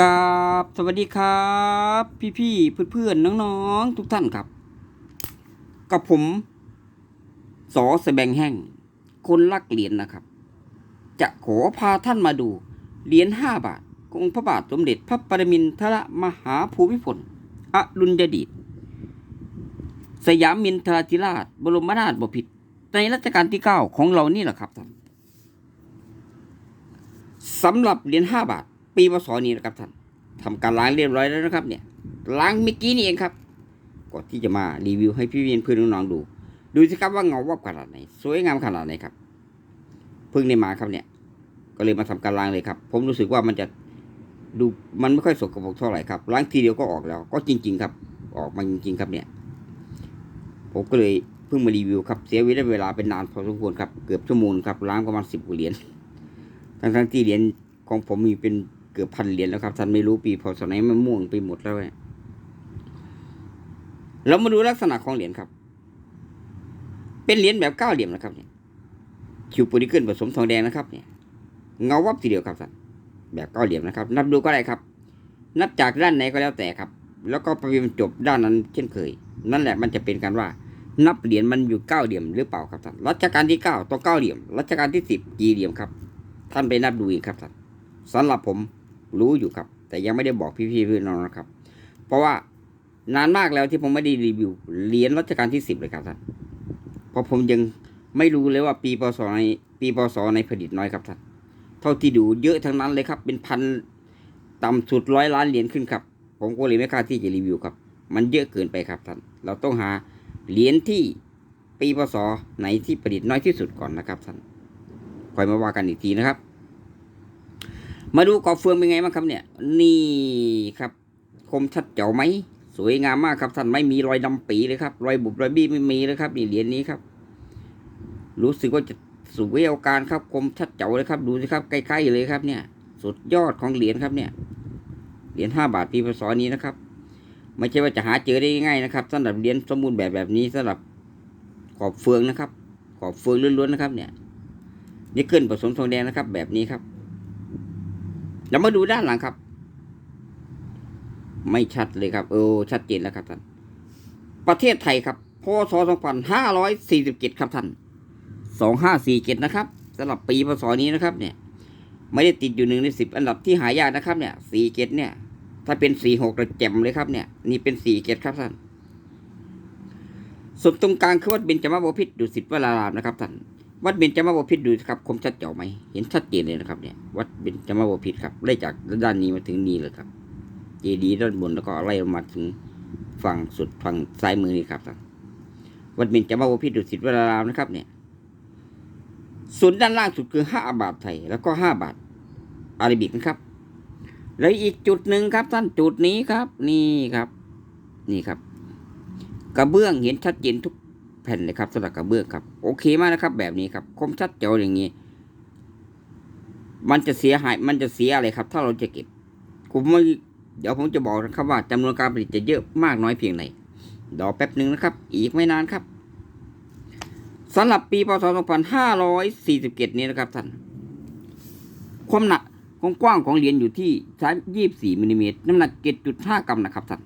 กราบสวัสดีครับ พี่ๆเพื่อนๆน้องๆทุกท่านครับ กับผมสอสแบงแห้งคนรักเหรียญนะครับ จะขอพาท่านมาดูเหรียญห้าบาทของพระบาทสมเด็จพระปรมินทรมหาภูมิพลอดุลยเดชสยามมินทราธิราช บรมนาถบพิตรในรัชกาลที่เก้าของเรานี่แหละครับท่านสำหรับเหรียญห้าบาท ปีพศนี้นะครับท่านทำการล้างเรียบร้อยแล้วนะครับ เนี่ย ล้างเมื่อกี้นี่เองครับก่อนที่จะมารีวิวให้พี่เวียนเพื่อนน้องๆดู ดูสิครับว่าเงาวับขนาดไหนสวยงามขนาดไหนครับเพิ่งได้มาครับเนี่ย ก็เลยมาทำการล้างเลยครับ ผมรู้สึกว่ามันจะดูมันไม่ค่อยสกปรกเท่าไหร่ครับล้างทีเดียวก็ออกแล้ว ก็จริง ๆ ครับ ออกมาจริง ๆ ครับเนี่ย ผมก็เลยเพิ่งมารีวิวครับเสียเวลาเป็นนานพอสมควรครับเกือบชั่วโมงครับล้างประมาณสิบกว่าเหรียญทั้งทั้งๆที่เหรียญของผมมีเป็น เกือบพันเหรียญแล้วครับท่านไม่รู้ปีพศไหนมันม่วงไปหมดแล้วเนี่ยเรามาดูลักษณะของเหรียญครับ เป็นเหรียญแบบเก้าเหลี่ยมนะครับเนี่ยคิวปูนิเกิลผสมทองแดงนะครับเนี่ยเงาวับทีเดียวครับท่านแบบเก้าเหลี่ยมนะครับ นับดูก็ได้ครับ นับจากด้านไหนก็แล้วแต่ครับ แล้วก็ไปบรรจบด้านนั้นเช่นเคย นั่นแหละมันจะเป็นการว่านับเหรียญมันอยู่เก้าเหลี่ยมหรือเปล่าครับท่านรัชกาลที่เก้าต้องเก้าเหลี่ยมรัชกาลที่สิบกี่เหลี่ยมครับ ท่านไปนับดูเองครับท่านสำหรับผม รู้อยู่ครับ แต่ยังไม่ได้บอกพี่ๆเพื่อนน้องนะครับ เพราะว่านานมากแล้วที่ผมไม่ได้รีวิวเหรียญรัชกาลที่สิบเลยครับท่านเพราะผมยังไม่รู้เลยว่าปีพศในปีพศในผลิตน้อยครับท่านเท่าที่ดูเยอะทั้งนั้นเลยครับ เป็นพันต่ำสุดร้อยล้านเหรียญขึ้นครับ ผมก็เลยไม่กล้าที่จะรีวิวครับ มันเยอะเกินไปครับท่านเราต้องหาเหรียญที่ปีพศไหนที่ประดิษฐ์น้อยที่สุดก่อนนะครับท่านคอยมาว่ากันอีกทีนะครับ มาดูกอบเฟืองเป็นไงบ้างครับเนี่ย นี่ครับ คมชัดเจ๋วไหม สวยงามมากครับท่านไม่มีรอยดำปีเลยครับ รอยบุบรอยบี้ไม่มีเลยครับนี่เหรียญนี้ครับ รู้สึกว่าจะสวยเอาการครับ คมชัดเจ๋วเลยครับ ดูสิครับใกล้ๆเลยครับเนี่ย สุดยอดของเหรียญครับเนี่ย เหรียญห้าบาทปีพศนี้นะครับ ไม่ใช่ว่าจะหาเจอได้ง่ายนะครับสำหรับเหรียญสมบูรณ์แบบแบบนี้สำหรับขอบเฟืองนะครับ ขอบเฟืองล้วนๆนะครับ เนี่ยนี่ขึ้นผสมทองแดงนะครับ แบบนี้ครับ เรามาดูด้านหลังครับ ไม่ชัดเลยครับ เออ ชัดเจนแล้วครับท่าน ประเทศไทยครับพศ2547 ครับท่าน 2547 นะครับสำหรับปีพศนี้นะครับ เนี่ย ไม่ได้ติดอยู่หนึ่งในสิบอันดับที่หายากนะครับ เนี่ย47เนี่ย ถ้าเป็น46เราแจ่มเลยครับเนี่ย นี่เป็น47ครับท่านส่วนตรงกลางคือวัดเบญจมาบพิตรดุสิตวรารามนะครับท่าน วัดเบญจมาบพิตรดูครับคมชัดเจ๋วไหมเห็นชัดเจนเลยนะครับ เนี่ย วัดเบญจมาบพิตรครับไล่จากด้านนี้มาถึงนี้เลยครับ เจดีย์ด้านบนแล้วก็ไล่ลงมาถึงฝั่งสุดฝั่งซ้ายมือนี่ครับท่านวัดเบญจมาบพิตรดุสิตวรารามนะครับ เนี่ยส่วนด้านล่างสุดคือห้าบาทไทย แล้วก็ห้าบาทอาราบิกนะครับแล้วอีกจุดหนึ่งครับ ท่านจุดนี้ครับ นี่ครับ นี่ครับ กระเบื้องเห็นชัดเจนทุก แผ่นเลยครับสำหรับกระเบื้องครับ โอเคมากนะครับ แบบนี้ครับคมชัดเจ๋วอย่างนี้ มันจะเสียหายมันจะเสียอะไรครับ ถ้าเราจะเก็บผมไม่เดี๋ยวผมจะบอกนะครับว่าจำนวนการผลิตจะเยอะมากน้อยเพียงไหนรอแป๊บหนึ่งนะครับ อีกไม่นานครับสำหรับปีพศ 2547 นี้นะครับท่านความหนักความกว้างของเหรียญอยู่ที่ 24มิลลิเมตรน้ำหนัก 7.5 กรัมนะครับท่าน